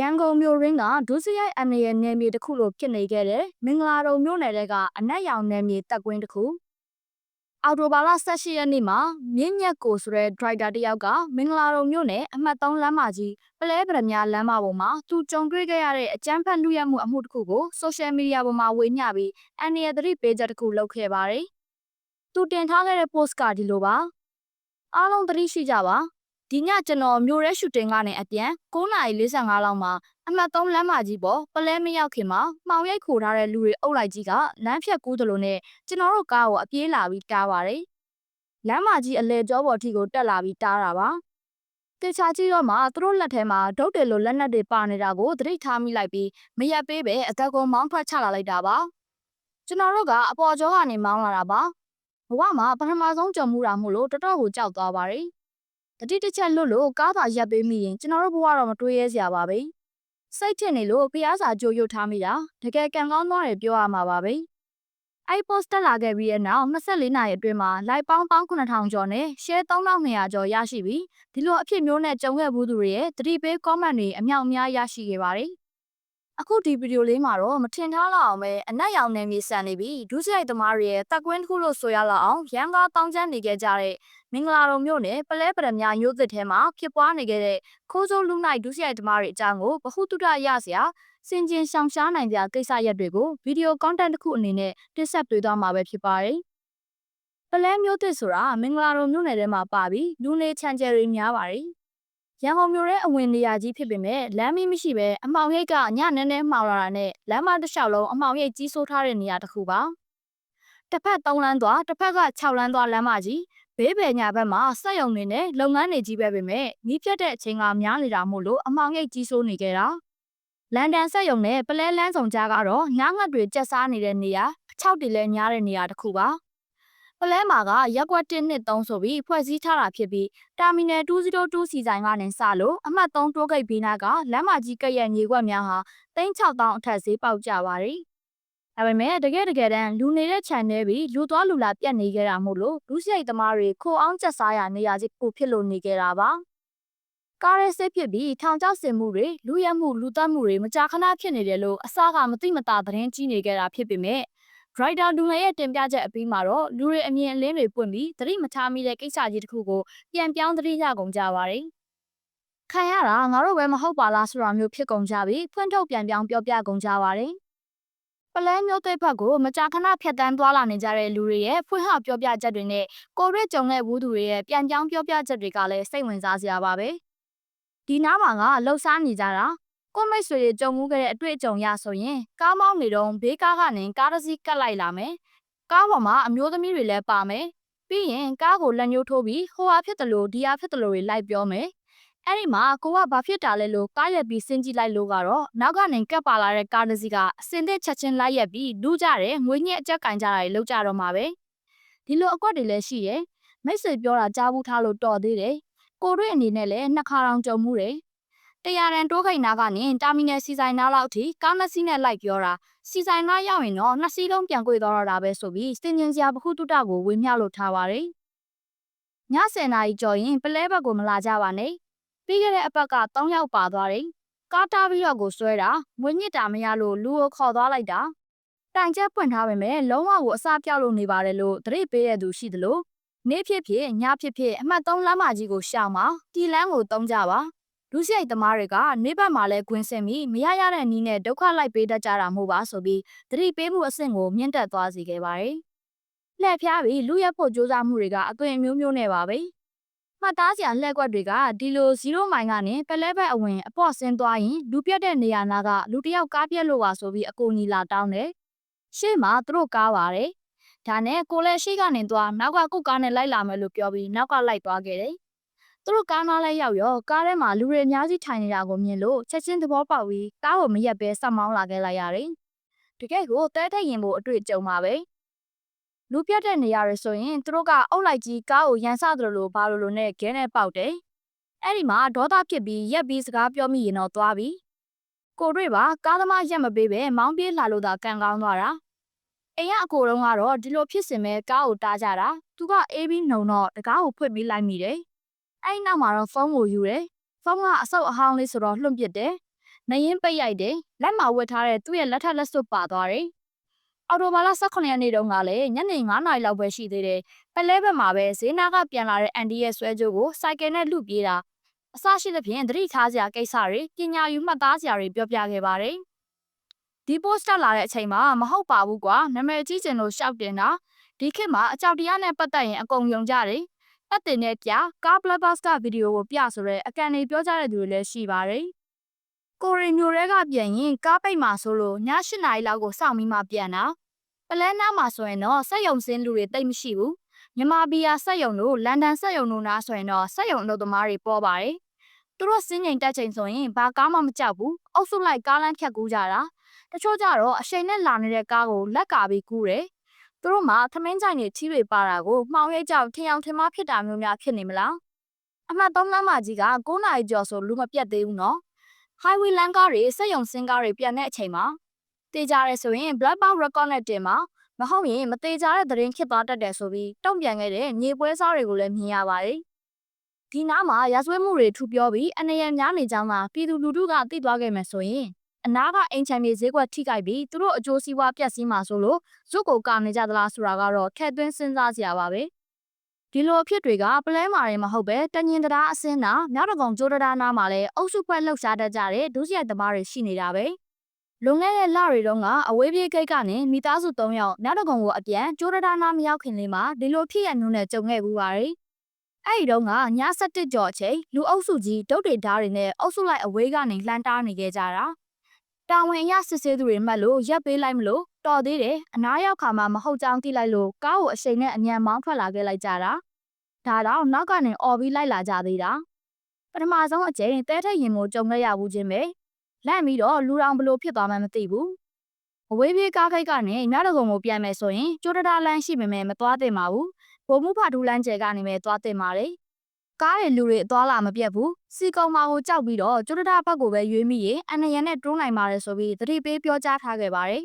ရန်ကုန်မြို့ရင်းကဒုစရိုက်အမရဲ့နယ်မြေတစ်ခုလိုဖြစ်နေခဲ့တဲ့မင်္ဂလာတုံမြို့နယ်တဲကအနက်ရောင်နယ်မြေတက်ကွင်းတစ်ခုအော်တိုဘာလ18ရက်နေ့မှာမြင့်မြတ်ကိုဆိုတဲ့ဒရိုက်တာတယောက်ကမင်္ဂလာတုံမြို့နယ်အမှတ်3လမ်းမကြီးပလဲပရမလမ်းမပေါ်မှာသူကြုံတွေ့ခဲ့ရတဲ့အကြမ်းဖက်လူရမှုအမှုတစ်ခုကိုဆိုရှယ်မီဒီယာပေါ်မှာဝေမျှပြီးအန်ရသတိပေးချက်တစ်ခုလုပ်ခဲ့ပါတယ်။သူတင်ထားခဲ့တဲ့ post ကဒီလိုပါအားလုံးသတိရှိကြပါ ဒီညကျွန်တော်မြို့ရဲရှူတင်ကနေအပြန်9:45လောက်မှာအမှတ်3လမ်းမကြီးပေါ်ပလဲမရောက်ခင်မှာမှောင်ရိပ်ခိုထားတဲ့လူတွေအုပ်လိုက်ကြီးကလမ်းဖြတ်ကူးသလိုနဲ့ကျွန်တော်တို့ကားကိုအပြေးလာပြီးတားပါတယ်။လမ်းမကြီးအလဲကျောပေါ်ထိကိုတက်လာပြီးတားတာပါ။တေချာကြီးတော့မှသူတို့လက်ထဲမှာဒုတ်တယ်လို့လက်နက်တွေပါနေတာကိုသတိထားမိလိုက်ပြီးမရက်ပေးပဲအသက်ကိုမောင်းထွက်ချလာလိုက်တာပါ။ကျွန်တော်တို့ကအပေါ်ကျောကနေမောင်းလာတာပါ။ဘဝမှာပထမဆုံးကြုံမှုတာမို့လို့တော်တော်ကိုကြောက်သွားပါတယ်။ တတိတစ်ချက်လွတ်လို့ကားသာရပ်ပေးမိရင်ကျွန်တော်တို့ဘဝတော့မတွေးရဲစရာပါပဲစိတ်ထင်နေလို့ဖျားစာကြိုးရွတ်ထားမိတာတကယ်ကံကောင်းသွားတယ်ပြောရမှာပါပဲအဲ့ post တက်လာခဲ့ပြီးတဲ့နောက်24နာရီအတွင်းမှာ like ပေါင်း19000ကျော်နဲ့ share 3200ကျော်ရရှိပြီးဒီလိုအဖြစ်မျိုးနဲ့ကြုံခဲ့ဘူးသူတွေရဲ့သတိပေး comment တွေအမြောက်အများရရှိခဲ့ပါတယ် အခုဒီဗီဒီယိုလေးမှာတော့မထင်ထားလောက်အောင်ပဲအနက်ရောင်နယ်မြေဆန်နေပြီးဒုစရိုက်သမားတွေရဲ့တက်ကွင်းတစ်ခုလို့ဆိုရလောက်အောင်ရန်ကားတောင်းကျမ်းနေခဲ့ကြတဲ့မင်္ဂလာတော်မြို့နယ်ပလဲပရမြရိုးသစ်ထဲမှာဖြစ်ပွားနေခဲ့တဲ့ခိုးစိုးလူနိုင်ဒုစရိုက်သမားတွေအကြောင်းကိုဗဟုသုတရစရာစင်ကျင်ရှောင်ရှားနိုင်စရာကိစ္စရပ်တွေကိုဗီဒီယို content တစ်ခုအနေနဲ့တင်ဆက်ပေးသွားမှာပဲဖြစ်ပါတယ်။ပလဲမျိုးသစ်ဆိုတာမင်္ဂလာတော်မြို့နယ်ထဲမှာပါပြီးလူနေချမ်းကျယ်တွေများပါတယ်။ ရန်ကုန်မြို့ရဲ့အဝင်နေရာကြီးဖြစ်ပေမဲ့လမ်းမီးမရှိပဲအမောင်ရိပ်ကညနေနေမှောင်လာတာနဲ့လမ်းမတစ်လျှောက်လုံးအမောင်ရိပ်ကြီးစိုးထားတဲ့နေရာတစ်ခုပါ။တစ်ဖက်၃လမ်းသွားတစ်ဖက်က6လမ်းသွားလမ်းမကြီးဘေးပယ်ညာဘက်မှာစက်ရုံတွေနဲ့လုပ်ငန်းတွေကြီးပဲပေမဲ့မိပြတ်တဲ့အချိန်ကများနေတာမို့လို့အမောင်ရိပ်ကြီးဆိုးနေကြတာလန်ဒန်စက်ရုံနဲ့ပလဲလန်းဆောင်ကြားကတော့ငားငတ်တွေကျက်စားနေတဲ့နေရာအချောက်တွေလည်းများတဲ့နေရာတစ်ခုပါပ လဲမှာကရက်ကွက်1နှစ်3ဆိုပြီးဖွဲ့စည်းထားတာဖြစ်ပြီးတာမီနယ်202စီဆိုင်ကနေစလို့အမှတ်3တိုးဂိတ်ဘေးနားကလမ်းမကြီးကက်ရဲ့ညီကွက်များဟာ3600အထက်ဈေးပေါက်ကြပါတယ်ဒါပေမဲ့တကယ်တကယ်တမ်းလူနေတဲ့ channel ပြီးလူသွားလူလာပြတ်နေကြတာမို့လို့လူစိတ်သမားတွေခိုအောင်ကျက်စားရနေရစီကိုဖြစ်လို့နေကြတာပါကားရဲစစ်ဖြစ်ပြီးထောင်ချစင်မှုတွေလူရဲမှုလူသက်မှုတွေမကြာခဏဖြစ်နေတယ်လို့အစကမသိမသာသတင်းကြီးနေကြတာဖြစ်ပေမဲ့ writer လူငယ်ရဲ့တင်ပြချက်အပြီးမှာတော့လူတွေအမြင်အလင်းတွေပွင့်ပြီးသတိမထားမိတဲ့ကိစ္စကြီးတစ်ခုကိုပြန်ပြောင်းသတိရကုန်ကြပါတယ်ခံရတာငါတို့ပဲမဟုတ်ပါလားဆိုတာမျိုးဖြစ်ကုန်ကြပြီးဖွင့်ထုတ်ပြန်ပြောင်းပြောပြကုန်ကြပါတယ်ပလဲမျိုးသိပ်ဘက်ကိုမကြာခဏဖြတ်တန်းသွားလာနေကြတဲ့လူတွေရဲ့ဖွင့်ဟပြောပြချက်တွေနဲ့ကိုရစ်ကြုံတဲ့ဘူးသူတွေရဲ့ပြန်ကြောင်းပြောပြချက်တွေကလည်းစိတ်ဝင်စားစရာပါပဲဒီနားမှာကလှုပ်ရှားနေကြတာ ကိုမိတ်ဆွေတွေကြုံမှုခဲ့တဲ့အတွေ့အကြုံရဆိုရင်ကားမောင်းနေတော့ဘေးကားကနေကားတစ်စီးကတ်လိုက်လာမယ်ကားပေါ်မှာအမျိုးသမီးတွေလည်းပါမယ်ပြီးရင်ကားကိုလက်ညှိုးထိုးပြီးဟိုဟာဖြစ်တယ်လို့ဒီဟာဖြစ်တယ်လို့တွေလိုက်ပြောမယ်အဲ့ဒီမှာကိုကဘာဖြစ်တာလဲလို့ကားရက်ပြီးစင်းကြည့်လိုက်လို့ကတော့နောက်ကနေကပ်ပါလာတဲ့ကားတစ်စီးကအစင်သက်ချက်ချင်းလိုက်ရက်ပြီးဒူးကြတယ်ငွေညက်အကြက်ကင်ကြတာတွေလောက်ကြတော့မှာပဲဒီလိုအကွက်တွေလည်းရှိရယ်မိတ်ဆွေပြောတာကြားဘူးထားလို့တော်သေးတယ်ကိုတို့အနေနဲ့လည်းနှစ်ခါတောင်ကြုံမှုတယ် တရားရန်တိုးခိန်နာကနေတာမီနယ်စီဆိုင်နာလောက်ထိကားနှစ်စီးနဲ့လိုက်ပြောတာစီဆိုင်နာရောက်ရင်တော့နှစ်စီးလုံးပြန်ကြွေတော့တာပဲဆိုပြီးစင်ကျင်စရာဘခုတုတကိုဝေမျှလို့ထားပါတယ်ည10နာရီကျော်ရင်ပလဲဘက်ကိုမလာကြပါနဲ့ပြီးခဲ့တဲ့အပတ်က3ယောက်ပါသွားတယ်။ကားတားပြီးတော့ကိုဆွဲတာငွေညစ်တာမရလို့လူကိုခေါ်သွားလိုက်တာ။တိုင်ချက်ပွင့်ထားပေမဲ့လုံးဝကိုအစားပြောက်လို့နေပါတယ်လို့တရိပ်ပေးရသူရှိသလိုနေ့ဖြစ်ဖြစ်ညဖြစ်ဖြစ်အမှတ်3လမ်းမကြီးကိုရှောင်ပါတီလန်းကိုတုံးကြပါ လူစိတ်သမားတွေကနေ့ဘက်မှာလဲဂွင်းစင်ပြီးမရရတဲ့နီးနဲ့ဒုက္ခလိုက်ပေးတတ်ကြတာမို့ပါဆိုပြီးတတိပေးမှုအဆင့်ကိုမြင့်တက်သွားစေခဲ့ပါတယ်။လှည့်ဖျားပြီးလူရက်ဖို့စ조사မှုတွေကအသွင်မျိုးမျိုးနဲ့ပါပဲ။မှတ်သားစရာလှည့်ကွက်တွေကဒီလို0မိုင်ကနေပလဲဘက်အဝင်အပေါ့ဆင်းသွားရင်လူပြတ်တဲ့နေရာနာကလူတယောက်ကားပြက်လို့ပါဆိုပြီးအကိုညီလာတောင်းတယ်။ရှေ့မှာသူတို့ကားပါတယ်။ဒါနဲ့ကိုလည်းရှေ့ကနေသွားနောက်ကကုတ်ကားနဲ့လိုက်လာမယ်လို့ပြောပြီးနောက်ကလိုက်သွားခဲ့တယ်။ သူတို့ကားနားလဲရောက်ရောကားထဲမှာလူတွေအများကြီးထိုင်နေတာကိုမြင်လို့ချက်ချင်းသဘောပေါက်ပြီးကားကိုမရက်ပဲဆက်မောင်းလာခဲ့လိုက်ရတယ်။တကယ်ကိုတဲထက်ရင်ဖို့အတွေ့အကြုံပါပဲ။လူပြတ်တဲ့နေရာတွေဆိုရင်သူတို့ကအုပ်လိုက်ကြီးကားကိုရန်ဆသလိုလိုဘာလိုလိုနဲ့ခဲနဲ့ပေါက်တယ်။အဲ့ဒီမှာဒေါသဖြစ်ပြီးရက်ပြီးစကားပြောမိရင်တော့သွားပြီ။ကိုတွေ့ပါကားသမားရက်မပေးပဲမောင်းပြေးလာလို့သာကန်ကောင်းသွားတာ။အိမ်ကအကိုတုံးကတော့ဒီလိုဖြစ်စင်မဲ့ကားကိုတားကြတာ။သူကအေးပြီးနှုံတော့တကားကိုဖွင့်ပြီးလိုက်မိတယ်။ အဲ့နောက်မှာတော့ဖုန်းကိုယူတယ်။ဖုန်းကအဆုပ်အဟောင်းလေးဆိုတော့လွှင့်ပစ်တယ်နရင်ပိတ်ရိုက်တယ်လက်မှာဝတ်ထားတဲ့သူ့ရဲ့လက်ထက်လက်စွပ်ပါသွားတယ်အော်တိုဘာလ18ရက်နေ့တုန်းကလည်းညနေ9နာရီလောက်ပဲရှိသေးတယ်ပလဲဘက်မှာပဲဈေးနာကပြန်လာတဲ့အန်ဒီရဲ့ဆွဲကြိုးကိုစိုက်ကယ်နဲ့လူပြေးတာအစရှိသဖြင့်သတိထားစရာကိစ္စတွေပညာယူမှတ်သားစရာတွေပြောပြခဲ့ပါတယ်ဒီပို့စတက်လာတဲ့အချိန်မှာမဟုတ်ပါဘူးကွာနာမည်ကြီးကျင်လို့ရှောက်တင်တာဒီခေတ်မှာအကြောက်တရားနဲ့ပတ်သက်ရင်အကုန်ယုံကြတယ် အတင်နဲ့ပြကားဘလက်ဘတ်ကဗီဒီယိုကိုပြဆိုရဲအကန်တွေပြောကြတဲ့သူတွေလည်းရှိပါတယ်ကိုရီမျိုးတွေကပြန်ရင်ကားပိတ်မှာဆိုလို့ည၈နာရီလောက်ကိုစောင့်ပြီးမှပြန်တာပလဲနားမှာဆိုရင်တော့စက်ယုံစင်းလူတွေတိတ်မရှိဘူးမြန်မာဘီယာစက်ယုံတို့လန်ဒန်စက်ယုံတို့နားဆိုရင်တော့စက်ယုံအလုပ်သမားတွေပေါ်ပါတယ်သူတို့စင်းငိမ်တက်ချိန်ဆိုရင်ဘာကားမှမကြောက်ဘူးအုပ်စုလိုက်ကားလမ်းဖြတ်ကူးကြတာတချို့ကြတော့အရှိန်နဲ့လာနေတဲ့ကားကိုလက်ကာပြီးကူးတယ် သူတို့မှသမင်းကြိုင်တွေချီးတွေပါတာကိုမှောင်ရိပ်ကြောက်ထင်အောင်ထင်မှားဖြစ်တာမျိုးများဖြစ်နေမလားအမှတ်3လမ်းမကြီးက9နာရီကျော်ဆိုလူမပြတ်သေးဘူးနော် highway လမ်းကားတွေစက်ယုံစင်းကားတွေပြန်တဲ့အချိန်မှာတေးကြရဲဆိုရင် black box record နဲ့တင်မှာမဟုတ်ရင်မသေးကြတဲ့သတင်းဖြစ်သွားတတ်တယ်ဆိုပြီးတုံ့ပြန်ခဲ့တဲ့ညီပွဲစားတွေကိုလည်းမြင်ရပါတယ်ဒီနားမှာရာဇဝတ်မှုတွေထူပြောပြီးအနေရများနေကြောင်းသာပြည်သူလူထုကသိသွားခဲ့မယ်ဆိုရင် အနာကအိမ်ချမ်းမြေဈေးကွက်ထိခိုက်ပြီးသူတို့အကျိုးစီးပွားပျက်စီးမှာဆိုလို့ဇွတ်ကိုကာနေကြသလားဆိုတာကတော့ခက်သွင်းစဉ်းစားစရာပါပဲဒီလိုအဖြစ်တွေကပလဲမာရင်မဟုတ်ပဲတညင်တရားအစင်းနာမြောက်တကောင်ကျိုးတရားနာမှာလည်းအုပ်စုဖွဲ့လှုပ်ရှားတတ်ကြတဲ့ဒုစရိုက်သမားတွေရှိနေတာပဲလွန်ခဲ့တဲ့လတွေတုန်းကအဝေးပြေးဂိတ်ကနေမိသားစု၃ယောက်မြောက်တကောင်ကိုအပြန်ကျိုးတရားနာမရောက်ခင်လေးမှာဒီလိုဖြစ်ရနှုန်းနဲ့ကြုံခဲ့ဘူးပါတယ်အဲ့ဒီတော့ကည7ကြော်အချိန်လူအုပ်စုကြီးဒုတ်တွေဓားတွေနဲ့အုပ်စုလိုက်အဝေးကနေလှမ်းတားနေခဲ့ကြတာ တာဝန်အရစစ်ဆေးသူတွေမှတ်လို့ရက်ပေးလိုက်မလို့တော်သေးတယ်အနားရောက်ခါမှမဟုတ်ကြောင်းသိလိုက်လို့ကားကိုအချိန်နဲ့အမြန်မောင်းထွက်လာခဲ့လိုက်ကြတာဒါတော့နောက်ကနေអော်ပြီးလိုက်လာကြသေးတာပထမဆုံးအကြိမ်တဲထက်ရင်ကိုကြုံခဲ့ရဘူးချင်းပဲလန့်ပြီးတော့လူတော်ဘလို့ဖြစ်သွားမှမသိဘူးအဝေးပြေးကားခိတ်ကနေမြတကုံကိုပြန်မယ်ဆိုရင်ကျိုးတတာလမ်းရှိပေမဲ့မသွားသင့်ပါဘူးဘုံမှုဖာထူးလမ်းကျဲကနေပဲသွားသင့်ပါတယ် ကားတွေလူတွေအသွားလာမပြတ်ဘူးစီကုံမာကိုကြောက်ပြီးတော့ကျိုးတတာဘက်ကိုပဲရွေးမိရင်အနရန်နဲ့တွန်းနိုင်ပါတယ်ဆိုပြီးသတိပေးပြောကြားထားခဲ့ပါတယ်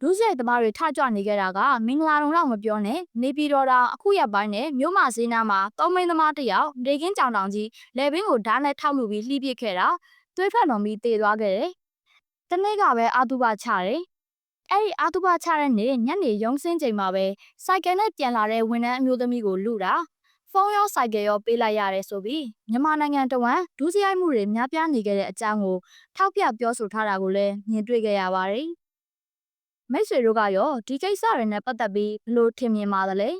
ဒုစရိုက်သမားတွေထကြွနေခဲ့တာကမင်္ဂလာတုံတော့မပြောနဲ့နေပြည်တော်တောင်အခုရက်ပိုင်းနဲ့မြို့မဈေးနားမှာသုံးမင်းသမားတစ်ယောက်နေကင်းကြောင်တောင်ကြီးလေဘင်းကိုဓာတ်နဲ့ထောက်လူပြီးလှိပစ်ခဲ့တာသွေးထွက်တော်ပြီးတေသွားခဲ့တယ်။တနေ့ကပဲအာတုဘချတယ်။အဲ့ဒီအာတုဘချတဲ့နေ့ညနေရုံးစင်းချိန်မှာပဲစိုက်ကယ်နဲ့ပြန်လာတဲ့ဝန်ထမ်းအမျိုးသမီးကိုလူတာ ဖုန်းရောစိုက်ကယ်ရောပေးလိုက်ရတယ်ဆိုပြီးမြန်မာနိုင်ငံတဝန်းဒုစရိုက်မှုတွေများပြားနေခဲ့တဲ့အကြောင်းကိုထောက်ပြပြောဆိုထားတာကိုလည်းမြင်တွေ့ခဲ့ရပါတယ်။မိတ်ဆွေတို့ကရောဒီကိစ္စတွေနဲ့ပတ်သက်ပြီးဘလို့ထင်မြင်ပါသလဲ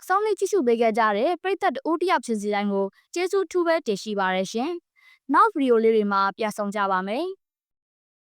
အဆုံးလေးကြည့်ရှုပေးခဲ့ကြတဲ့ပရိသတ်တူတယောက်ချင်းစီတိုင်းကိုကျေးဇူးထူးပဲတင်ရှိပါရရှင်နောက်ဗီဒီယိုလေးတွေမှာပြန်ဆောင်ကြပါမယ်